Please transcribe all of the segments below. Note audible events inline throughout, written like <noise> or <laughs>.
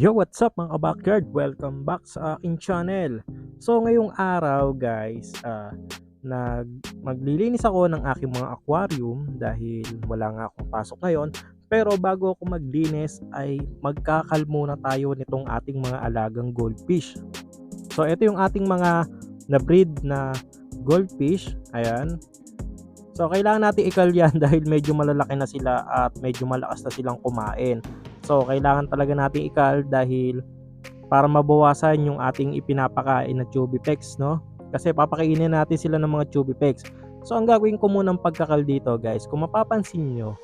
Yo, what's up mga kabakyard? Welcome back sa aking channel. So, ngayong araw guys, ah, nag maglilinis ako ng aking mga aquarium dahil wala nga akong pasok ngayon. Pero bago ako maglinis ay magkakal muna tayo nitong ating mga alagang goldfish. So, ito yung ating mga na-breed na goldfish. Ayan. So, kailangan natin ikal yan <laughs> dahil medyo malalaki na sila at medyo malakas na silang kumain. So, kailangan talaga natin ikal dahil para mabawasan yung ating ipinapakain na Chubipex, no? Kasi papakainin natin sila ng mga Chubipex. So, ang gagawin ko munang pagkakal dito, guys, kung mapapansin nyo,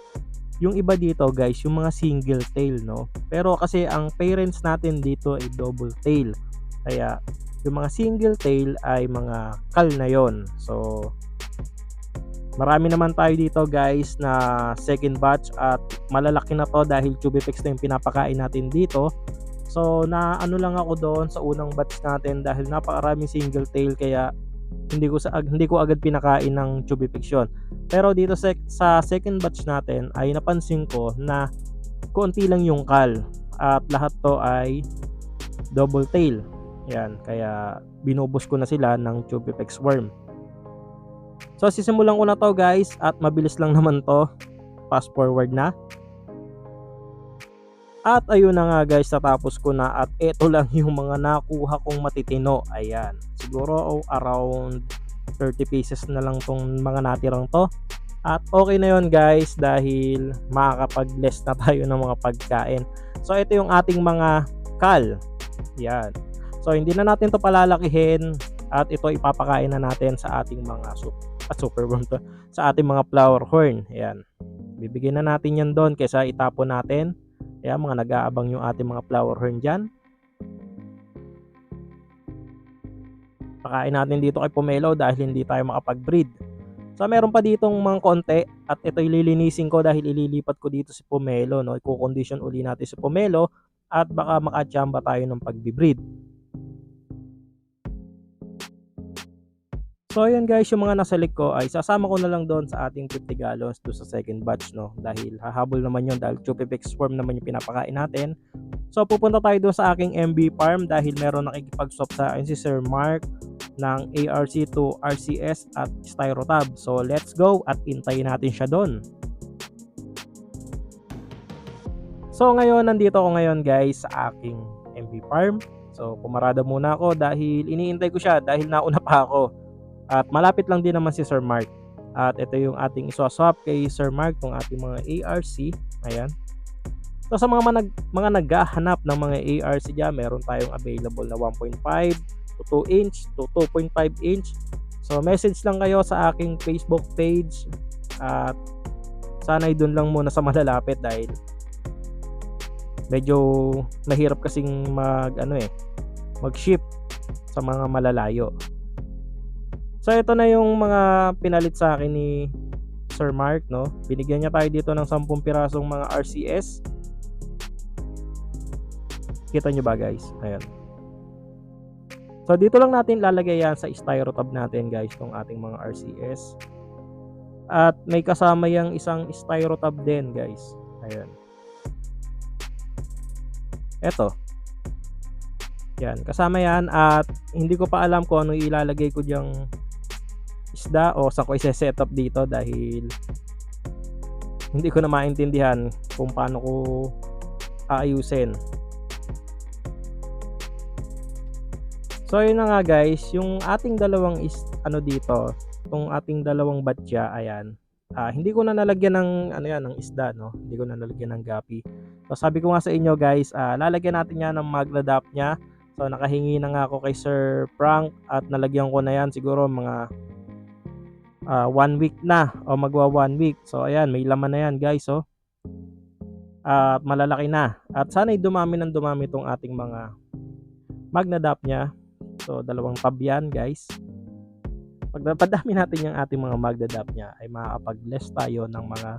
yung iba dito, guys, yung mga single tail, no? Pero kasi ang parents natin dito ay double tail. Kaya, yung mga single tail ay mga kal na yon. So, Marami naman tayo dito guys na second batch at malalaki na to dahil Chubifix na yung pinapakain natin dito. So na ano lang ako doon sa unang batch natin dahil napakaraming single tail kaya hindi ko sa hindi ko agad pinakain ng Chubifix yun. Pero dito sa, sa second batch natin ay napansin ko na konti lang yung kal at lahat to ay double tail. Yan, kaya binubos ko na sila ng Chubifix worm. So sisimulan ko na to guys at mabilis lang naman to. Fast forward na. At ayun na nga guys, natapos ko na at ito lang yung mga nakuha kong matitino. Ayan. Siguro oh, around 30 pieces na lang tong mga natirang to. At okay na yon guys dahil makakapag-less na tayo ng mga pagkain. So ito yung ating mga kal. Yan. So hindi na natin to palalakihin at ito ipapakain na natin sa ating mga soup at super worm to sa ating mga flower horn. Ayan. Bibigyan na natin yan doon kaysa itapon natin. Ayan, mga nag-aabang yung ating mga flower horn dyan. Pakain natin dito kay Pomelo dahil hindi tayo makapag-breed. So meron pa ditong mga konti at ito ililinisin ko dahil ililipat ko dito si Pomelo. No? Iko-condition uli natin si Pomelo at baka makachamba tayo ng pag-breed. So ayan guys, yung mga nasa ko ay sasama ko na lang doon sa ating 50 gallons doon sa second batch no dahil hahabol naman yun dahil Chupipix form naman yung pinapakain natin. So pupunta tayo doon sa aking MB farm dahil meron nakikipag-swap sa akin si Sir Mark ng ARC to RCS at Styrotab. So let's go at intayin natin siya doon. So ngayon, nandito ako ngayon guys sa aking MB farm. So pumarada muna ako dahil iniintay ko siya dahil nauna pa ako. At malapit lang din naman si Sir Mark. At ito yung ating iswaswap kay Sir Mark, tong ating mga ARC. Ayan. So sa mga manag, mga naghahanap ng mga ARC dyan, meron tayong available na 1.5 to 2 inch to 2.5 inch. So message lang kayo sa aking Facebook page at sana'y doon lang muna sa malalapit dahil medyo mahirap kasing mag ano eh mag-ship sa mga malalayo. So ito na yung mga pinalit sa akin ni Sir Mark, no? Binigyan niya tayo dito ng 10 pirasong mga RCS. Kita nyo ba guys? Ayan. So dito lang natin lalagay yan sa styrotab natin guys, tong ating mga RCS. At may kasama yung isang styrotab din guys. Ayan. Ito. Yan, kasama yan at hindi ko pa alam kung ano ilalagay ko diyang isda o sa ko i-set up dito dahil hindi ko na maintindihan kung paano ko aayusin. So yun na nga guys, yung ating dalawang is ano dito, itong ating dalawang batya, ayan. Uh, hindi ko na nalagyan ng ano yan, ng isda, no. Hindi ko na nalagyan ng gapi. So sabi ko nga sa inyo guys, uh, lalagyan natin yan ng magladap niya. So nakahingi na nga ako kay Sir Frank at nalagyan ko na yan siguro mga uh, one week na o magwa one week. So ayan, may laman na yan guys oh. At uh, malalaki na. At sana'y dumami ng dumami itong ating mga magnadap niya. So dalawang tab yan guys. Pag napadami natin yung ating mga magdadap niya ay makakapag-less tayo ng mga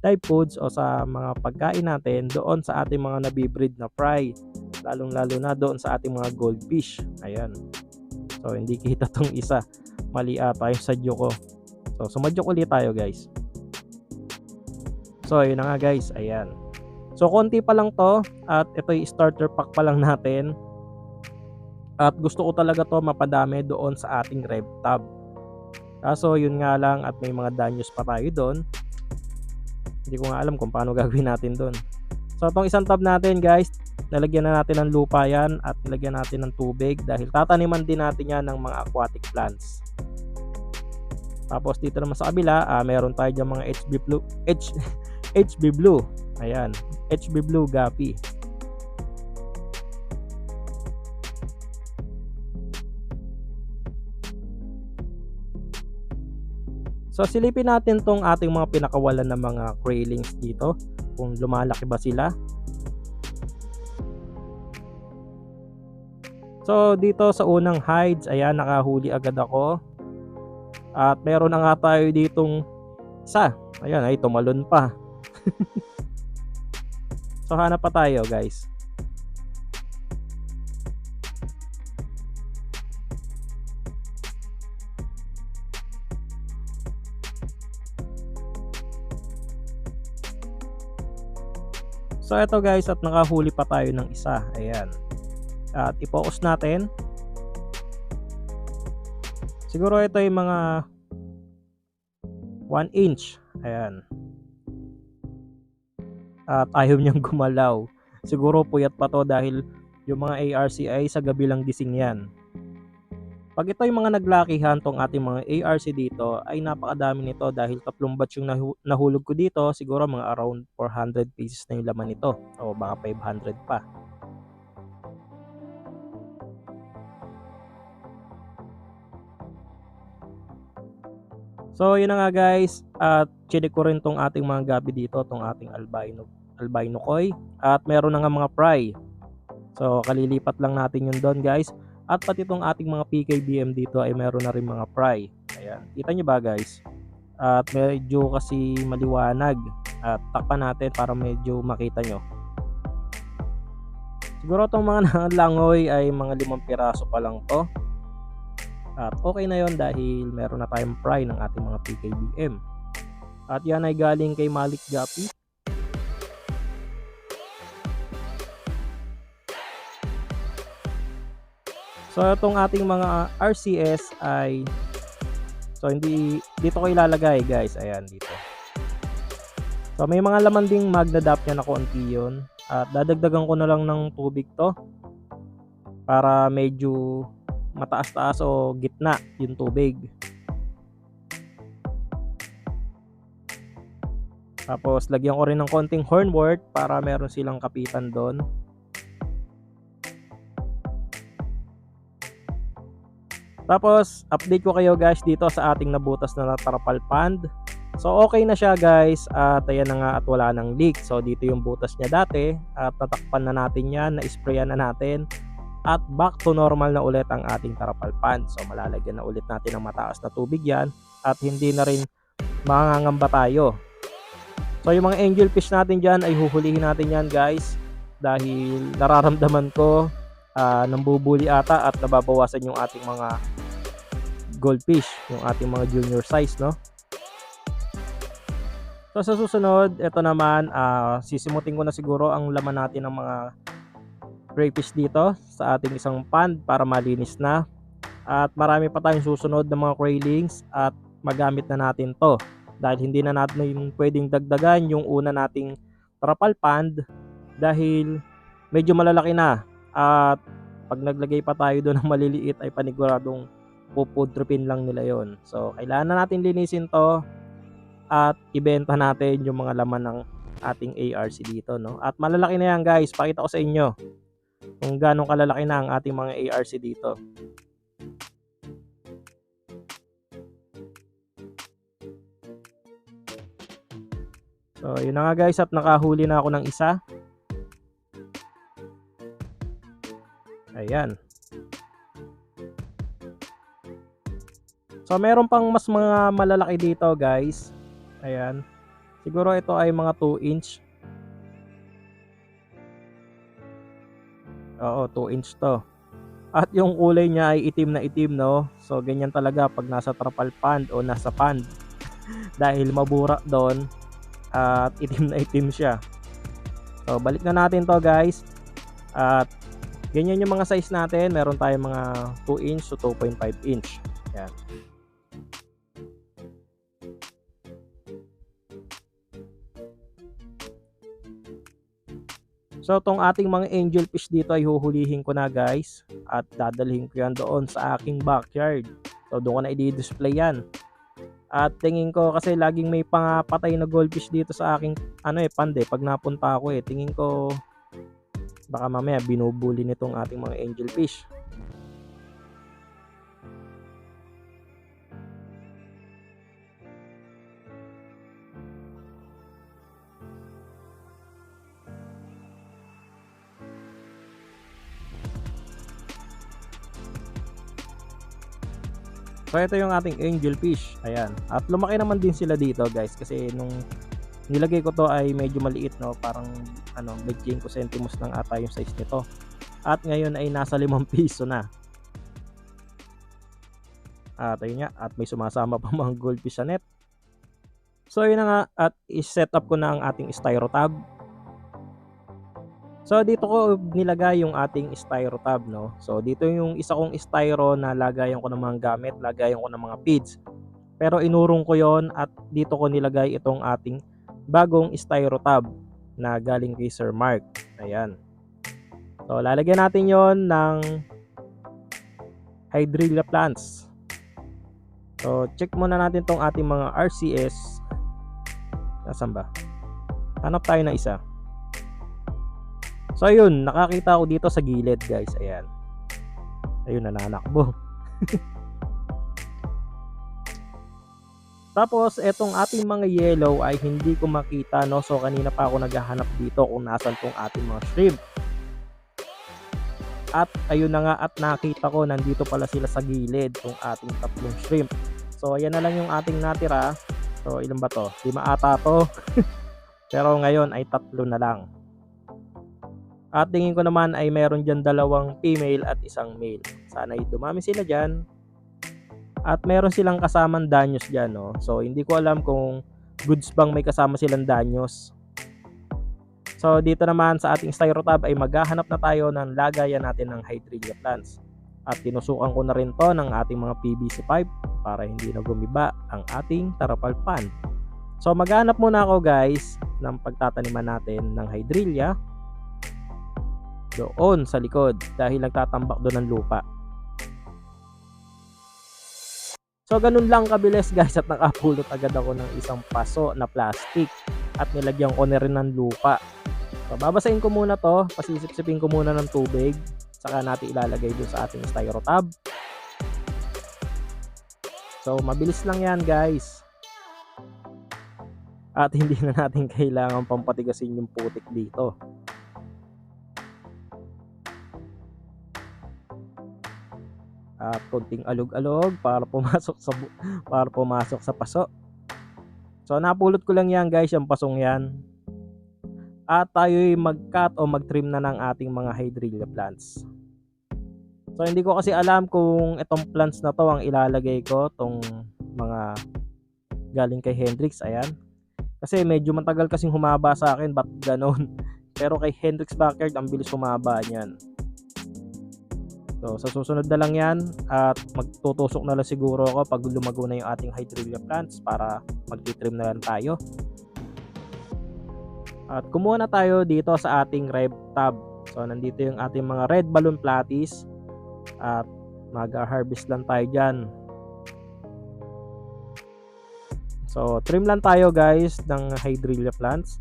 live foods o sa mga pagkain natin doon sa ating mga nabibreed na fry. Lalong lalo na doon sa ating mga goldfish. Ayan. So hindi kita tong isa. Mali ata yung sadyo ko. So, sumadyok ulit tayo guys. So, ayun na nga guys. Ayan. So konti pa lang to at ito yung starter pack pa lang natin. At gusto ko talaga to mapadami doon sa ating rev tab. Kaso yun nga lang at may mga danyos pa tayo doon. Hindi ko nga alam kung paano gagawin natin doon. So itong isang tab natin guys, nalagyan na natin ng lupa yan at nilagyan natin ng tubig dahil tataniman din natin yan ng mga aquatic plants. Tapos dito naman sa kabila, ah, meron tayo dyan mga HB Blue, H, <laughs> HB Blue. Ayan, HB Blue Gapi. So silipin natin tong ating mga pinakawalan ng mga craylings dito kung lumalaki ba sila. So dito sa unang hides, ayan nakahuli agad ako. At meron na nga tayo ditong isa. Ayan, ay tumalon pa. <laughs> so hanap pa tayo guys. So eto guys at nakahuli pa tayo ng isa. Ayan. At i-focus natin. Siguro ito yung mga 1 inch. Ayan. At ayaw niyang <laughs> gumalaw. Siguro puyat pa to dahil yung mga ARCI sa gabi lang gising yan. Pag ito yung mga naglakihan tong ating mga ARC dito ay napakadami nito dahil tatlong batch yung nahu- nahulog ko dito siguro mga around 400 pieces na yung laman nito o baka 500 pa. So yun na nga guys at chinik ko rin tong ating mga gabi dito tong ating albino albino koi at meron na nga mga fry. So kalilipat lang natin yun doon guys at pati itong ating mga PKBM dito ay meron na rin mga fry. Ayan. Kita nyo ba guys? At medyo kasi maliwanag. At takpan natin para medyo makita nyo. Siguro itong mga <laughs> langoy ay mga limang piraso pa lang to. At okay na yon dahil meron na tayong fry ng ating mga PKBM. At yan ay galing kay Malik Gapi. So itong ating mga RCS ay So hindi dito ko ilalagay guys. Ayan dito. So may mga laman ding magnadap niya na konti yun. At dadagdagan ko na lang ng tubig to. Para medyo mataas-taas o gitna yung tubig. Tapos lagyan ko rin ng konting hornwort para meron silang kapitan doon. Tapos, update ko kayo guys dito sa ating nabutas na tarapal pond. So, okay na siya guys. At ayan na nga at wala nang leak. So, dito yung butas niya dati. At tatakpan na natin yan. Na-sprayan na natin. At back to normal na ulit ang ating tarapal pond. So, malalagyan na ulit natin ng mataas na tubig yan. At hindi na rin mangangamba tayo. So, yung mga angel fish natin dyan ay huhulihin natin yan guys. Dahil nararamdaman ko uh, nambubuli ata at nababawasan yung ating mga goldfish, yung ating mga junior size, no? So sa susunod, ito naman, uh, sisimutin ko na siguro ang laman natin ng mga crayfish dito sa ating isang pond para malinis na. At marami pa tayong susunod ng mga craylings at magamit na natin to. Dahil hindi na natin yung pwedeng dagdagan yung una nating trapal pond dahil medyo malalaki na. At pag naglagay pa tayo doon ng maliliit ay paniguradong pupudrupin lang nila yon So, kailangan na natin linisin to at ibenta natin yung mga laman ng ating ARC dito, no? At malalaki na yan, guys. Pakita ko sa inyo kung gaano kalalaki na ang ating mga ARC dito. So, yun na nga guys at nakahuli na ako ng isa. Ayan. So meron pang mas mga malalaki dito guys. Ayan. Siguro ito ay mga 2 inch. Oo, 2 inch to. At yung kulay niya ay itim na itim no. So ganyan talaga pag nasa trapal pond o nasa pond. <laughs> Dahil mabura doon at itim na itim siya. So, balik na natin to guys. At ganyan yung mga size natin. Meron tayong mga 2 inch to 2.5 inch. Yan. So, tong ating mga angel fish dito ay huhulihin ko na guys. At dadalhin ko yan doon sa aking backyard. So, doon ko na i-display yan. At tingin ko kasi laging may pangapatay na goldfish dito sa aking ano eh pande pag napunta ako eh tingin ko baka mamaya binubuli nitong ating mga angel So ito yung ating angel fish. Ayan. At lumaki naman din sila dito guys kasi nung nilagay ko to ay medyo maliit no, parang ano, 25 centimos lang ata yung size nito. At ngayon ay nasa 5 <laughs> piso na. At ayun nga, at may sumasama pa <laughs> mga goldfish sa net. So yun na nga at i-set up ko na ang ating styro tab. So dito ko nilagay yung ating styro tab no. So dito yung isa kong styro na lagayan ko ng mga gamit, lagayan ko ng mga feeds. Pero inurong ko yon at dito ko nilagay itong ating bagong styro tab na galing kay Sir Mark. Ayan. So lalagyan natin yon ng hydrilla plants. So check muna natin tong ating mga RCS. Nasaan ba? Hanap tayo na isa. So ayun, nakakita ko dito sa gilid guys. Ayan. Ayun, nananakbo. <laughs> Tapos, etong ating mga yellow ay hindi ko makita, no? So, kanina pa ako naghahanap dito kung nasan tong ating mga shrimp. At, ayun na nga, at nakita ko, nandito pala sila sa gilid, tong ating tatlong shrimp. So, ayan na lang yung ating natira. So, ilan ba to? Lima ata to. <laughs> Pero ngayon ay tatlo na lang. At tingin ko naman ay meron dyan dalawang female at isang male. Sana ay dumami sila dyan. At meron silang kasamang danyos dyan. No? So hindi ko alam kung goods bang may kasama silang danyos. So dito naman sa ating styrotab ay maghahanap na tayo ng lagayan natin ng hydrilla plants. At tinusukan ko na rin to ng ating mga PVC pipe para hindi na gumiba ang ating tarapal pan. So maghanap muna ako guys ng pagtataniman natin ng hydrilla doon sa likod dahil nagtatambak doon ng lupa. So ganun lang kabilis <laughs> guys at nakapulot agad ako ng isang paso na plastic at nilagyan ko na rin ng lupa. So babasahin ko muna to, pasisipsipin ko muna ng tubig, saka natin ilalagay doon sa ating styro tab. So mabilis lang yan guys. At <laughs> hindi na natin kailangan pampatigasin yung putik dito. At konting alog-alog para pumasok sa para pumasok sa paso. So napulot ko lang yan guys, yung pasong yan. At tayo'y mag-cut o mag-trim na ng ating mga hydrilla plants. So hindi ko kasi alam kung itong plants na to ang ilalagay ko, tong mga galing kay Hendrix, ayan. Kasi medyo matagal kasing humaba sa akin, ba't ganon? <laughs> Pero kay Hendrix Backyard, ang bilis humaba niyan. So, sa susunod na lang yan at magtutusok na lang siguro ako pag lumago na yung ating hydrilla plants para magtitrim na lang tayo. At kumuha na tayo dito sa ating rev tab. So, nandito yung ating mga red balloon platies at mag-harvest lang tayo dyan. So, trim lang tayo guys ng hydrilla plants.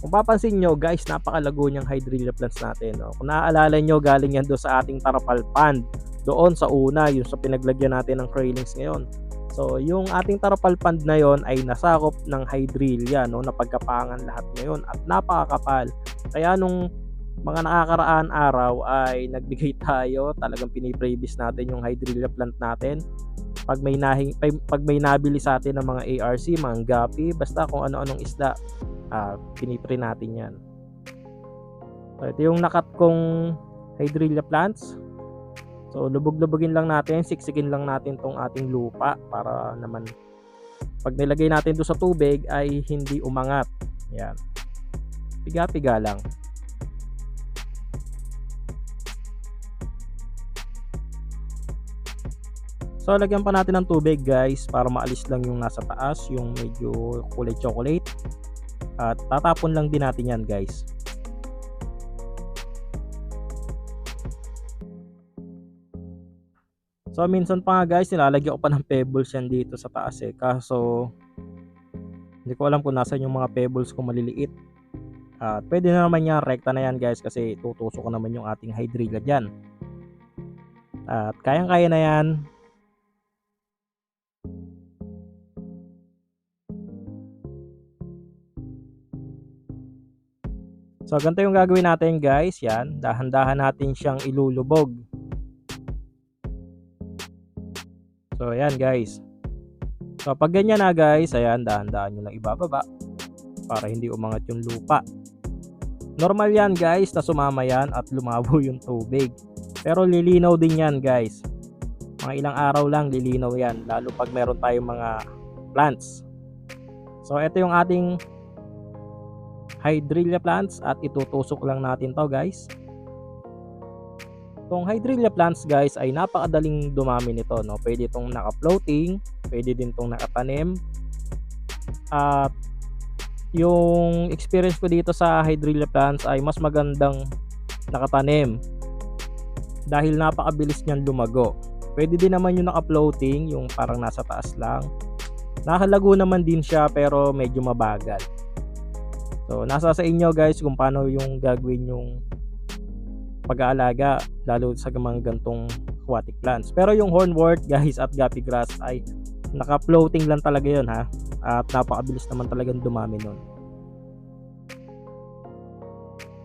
Kung papansin nyo guys, napakalago niyang hydrilla plants natin. No? Kung naaalala nyo, galing yan doon sa ating tarapal pond. Doon sa una, yung sa pinaglagyan natin ng railings ngayon. So, yung ating tarapal pond na yon ay nasakop ng hydrilla, no? Napagkapangan lahat ngayon at napakakapal. Kaya nung mga nakakaraan araw ay nagbigay tayo, talagang piniprevis natin yung hydrilla plant natin. Pag may nahing, pag may nabili sa atin ng mga ARC, mga gapi, basta kung ano-anong isda, uh, pinipre natin yan so, ito yung nakat kong hydrilla plants so lubog-lubogin lang natin siksikin lang natin tong ating lupa para naman pag nilagay natin doon sa tubig ay hindi umangat. Yan. Piga-piga lang. So, lagyan pa natin ng tubig guys para maalis lang yung nasa taas, yung medyo kulay chocolate. At tatapon lang din natin yan guys. So, minsan pa nga guys, nilalagyan ko pa ng pebbles yan dito sa taas eh. Kaso, hindi ko alam kung nasan yung mga pebbles ko maliliit. At pwede na naman yan, rekta na yan guys kasi tutusok naman yung ating hydrilla dyan. At kayang-kaya na yan. So, ganito yung gagawin natin guys. Yan, dahan-dahan natin siyang ilulubog. So, ayan guys. So, pag ganyan na guys, ayan, dahan-dahan nyo lang ibababa para hindi umangat yung lupa. Normal yan guys na sumama yan at <laughs> lumabo yung tubig. Pero lilinaw din yan guys. Mga ilang araw lang lilinaw yan. Lalo pag meron tayong mga plants. So, ito yung ating hydrilla plants at itutusok lang natin to guys. Itong hydrilla plants guys ay napakadaling dumami nito. No? Pwede itong naka-floating, pwede din itong nakatanim. At yung experience ko dito sa hydrilla plants ay mas magandang nakatanim dahil napakabilis niyan lumago. Pwede din naman yung naka-floating, yung parang nasa taas lang. Nakalago naman din siya pero medyo mabagal. So, nasa sa inyo guys kung paano yung gagawin yung pag-aalaga lalo sa mga gantong aquatic plants. Pero yung hornwort guys at guppy grass ay naka-floating lang talaga yun ha. At napakabilis naman talagang dumami nun.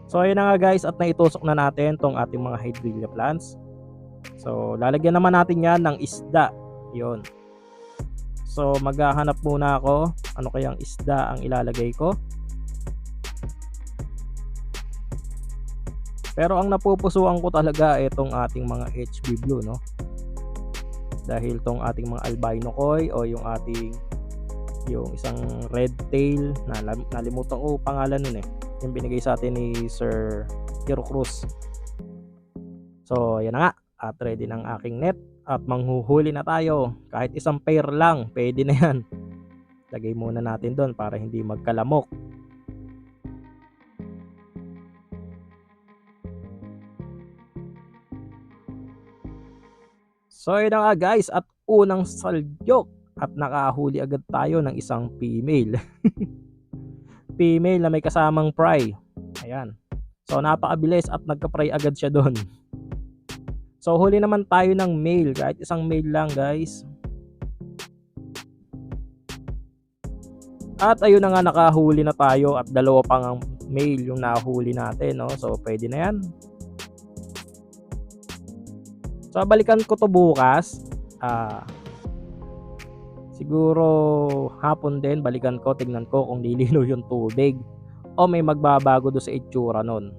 So ayun na nga guys at naitusok na natin tong ating mga hydrilla plants. So lalagyan naman natin yan ng isda. Yun. So maghahanap muna ako ano kayang isda ang ilalagay ko. Pero ang napupusuan ko talaga itong ating mga HB Blue, no? Dahil tong ating mga albino koi o yung ating yung isang red tail na nalimutan ko pangalan nun eh. Yung binigay sa atin ni Sir Hero Cruz. So, yan na nga. At ready ng aking net. At manghuhuli na tayo. Kahit isang pair lang, pwede na yan. Lagay muna natin doon para hindi magkalamok. So yun na nga guys at unang salyok at nakahuli agad tayo ng isang female. <laughs> female na may kasamang fry. Ayan. So napakabilis at nagka-fry agad siya doon. So huli naman tayo ng male kahit isang male lang guys. At ayun na nga nakahuli na tayo at dalawa pang male yung nahuli natin no. So pwede na yan. So, balikan ko to bukas. Ah, siguro hapon din, balikan ko, tignan ko kung lilino yung tubig. O may magbabago do sa itsura nun.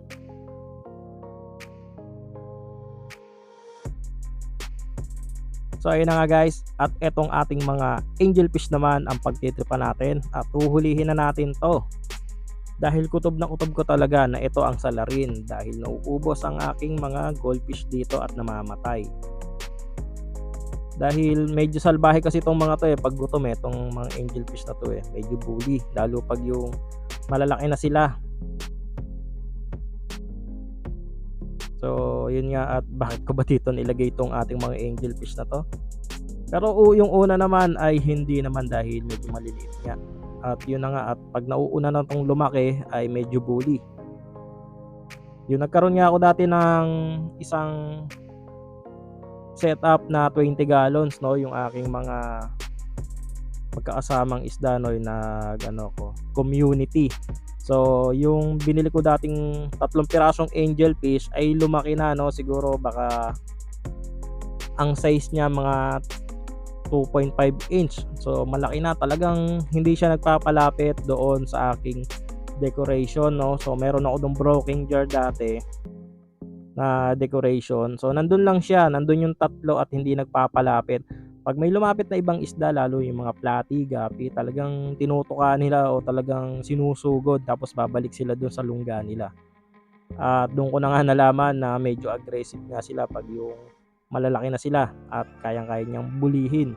So, ayun na nga guys. At etong ating mga angelfish naman ang pagtitripa natin. At uhulihin na natin to dahil kutob na kutob ko talaga na ito ang salarin dahil nauubos ang aking mga goldfish dito at namamatay. Dahil medyo salbahe kasi itong mga to eh pag gutom eh itong mga angelfish na to eh medyo bully. Lalo pag yung malalaki na sila. So yun nga at bakit ko ba dito nilagay itong ating mga angelfish na to? Pero yung una naman ay hindi naman dahil medyo maliliit nga at yun na nga at pag nauuna na tong lumaki ay medyo bully. Yung nagkaroon nga ako dati ng isang setup na 20 gallons no yung aking mga magkakasamang isda no na ano ko community. So yung binili ko dating tatlong pirasong angel fish ay lumaki na no siguro baka ang size niya mga 2.5 inch. So malaki na talagang hindi siya nagpapalapit doon sa aking decoration no. So meron ako dong broken jar dati na decoration. So nandun lang siya, nandun yung tatlo at hindi nagpapalapit. pag may lumapit na ibang isda, lalo yung mga platy, gapi, talagang tinutuka nila o talagang sinusugod tapos babalik sila doon sa lungga nila. At doon ko na nga nalaman na medyo aggressive nga sila pag yung malalaki na sila at kayang-kaya niyang bulihin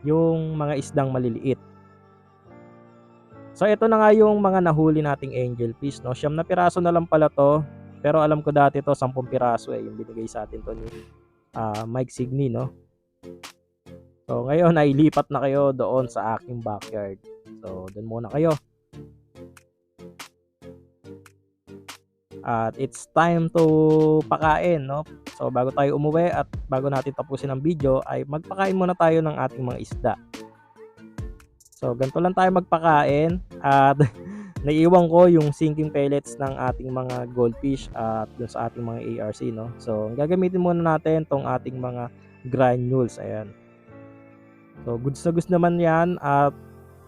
yung mga isdang maliliit. So ito na nga yung mga nahuli nating angel fish, no? Siyam na piraso na lang pala to. Pero alam ko dati to 10 piraso eh, yung binigay sa atin to ni ah, Mike Signy, no? So ngayon nailipat na kayo doon sa aking backyard. So doon muna kayo. At it's time to pakain, no? So bago tayo umuwi at bago natin tapusin ang video ay magpakain muna tayo ng ating mga isda. So ganito lang tayo magpakain at <laughs> naiiwan ko yung sinking pellets ng ating mga goldfish at dun sa ating mga ARC, no? So gagamitin muna natin tong ating mga granules, ayan. So goods na goods naman yan at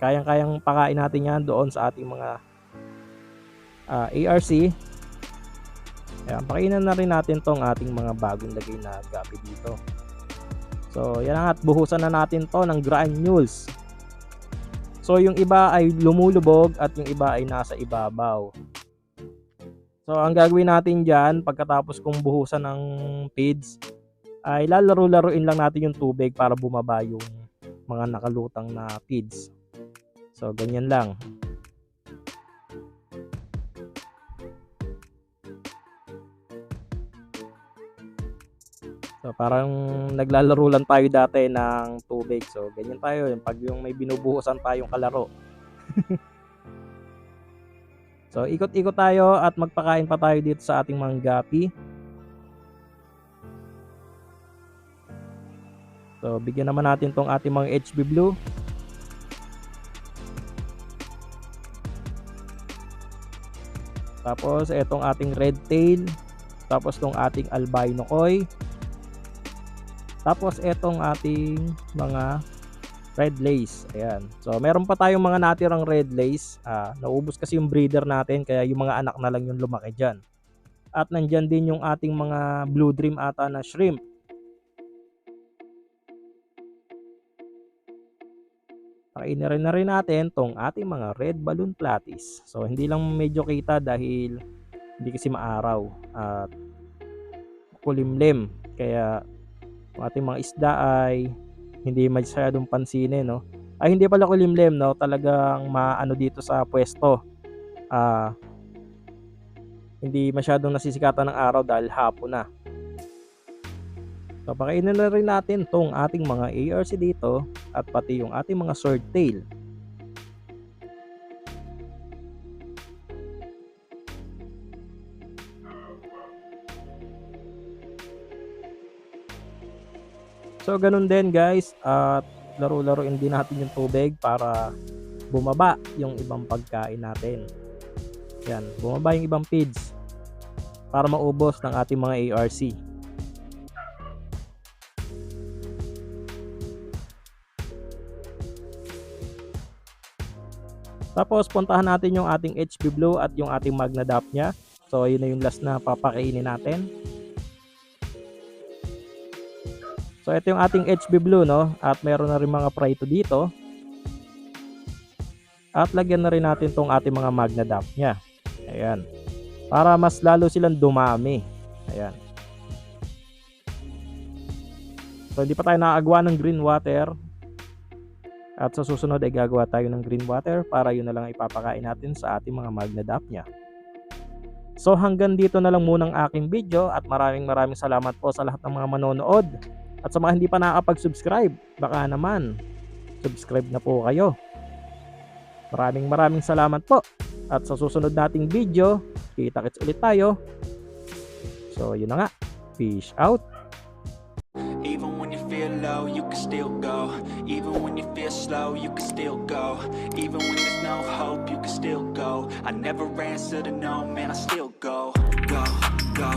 kayang-kayang pakain natin yan doon sa ating mga ah, ARC. Ayan, pakainan na rin natin tong ating mga bagong lagay na gapi dito. So, yan na at buhusan na natin to ng granules. So, yung iba ay lumulubog at yung iba ay nasa ibabaw. So, ang gagawin natin dyan, pagkatapos kong buhusan ng feeds, ay lalaro-laruin lang natin yung tubig para bumaba yung mga nakalutang na feeds. So, ganyan lang. So, parang naglalaro lang tayo dati ng tubig. So, ganyan tayo. Yung Pag yung may binubuhusan tayong kalaro. <laughs> so, ikot-ikot tayo at magpakain pa tayo dito sa ating mga gapi. So, bigyan naman natin tong ating mga HB Blue. Tapos, etong ating red tail. Tapos, tong ating albino koi. Tapos etong ating mga red lace. Ayan. So meron pa tayong mga natirang red lace. Ah, naubos kasi yung breeder natin kaya yung mga anak na lang yung lumaki dyan. At nandyan din yung ating mga blue dream ata na shrimp. Pakainin rin na rin natin tong ating mga red balloon platies. So hindi lang medyo kita dahil hindi kasi maaraw at kulimlim. Kaya ang ating mga isda ay hindi masyadong pansinin, no? Ay hindi pala kulimlim, no? Talagang maano dito sa pwesto. Ah hindi masyadong nasisikatan ng araw dahil hapon na. So, pakainin na rin natin tong ating mga ARC dito at pati yung ating mga swordtail. So ganun din guys at laro-laruin din natin yung tubig para bumaba yung ibang pagkain natin. Yan, bumaba yung ibang feeds para maubos ng ating mga ARC. Tapos puntahan natin yung ating HB Blue at yung ating Magnadap niya. So yun na yung last na papakainin natin. So ito yung ating HB Blue no at meron na rin mga prito dito. At lagyan na rin natin tong ating mga Magnadap niya. Ayan. Para mas lalo silang dumami. Ayan. So hindi pa tayo nakagawa ng green water. At sa susunod ay gagawa tayo ng green water para yun na lang ipapakain natin sa ating mga Magnadap niya. So hanggang dito na lang muna ang aking video at maraming maraming salamat po sa lahat ng mga manonood. At sa mga hindi pa nakakapag-subscribe, baka naman, subscribe na po kayo. Maraming maraming salamat po. At sa susunod nating video, kita-kits ulit tayo. So, yun na nga. Peace out. Even when you feel low, you can still go. Even when you feel slow, you can still go. Even when there's no hope, you can still go. I never answer to no, man, I still go. Go, go.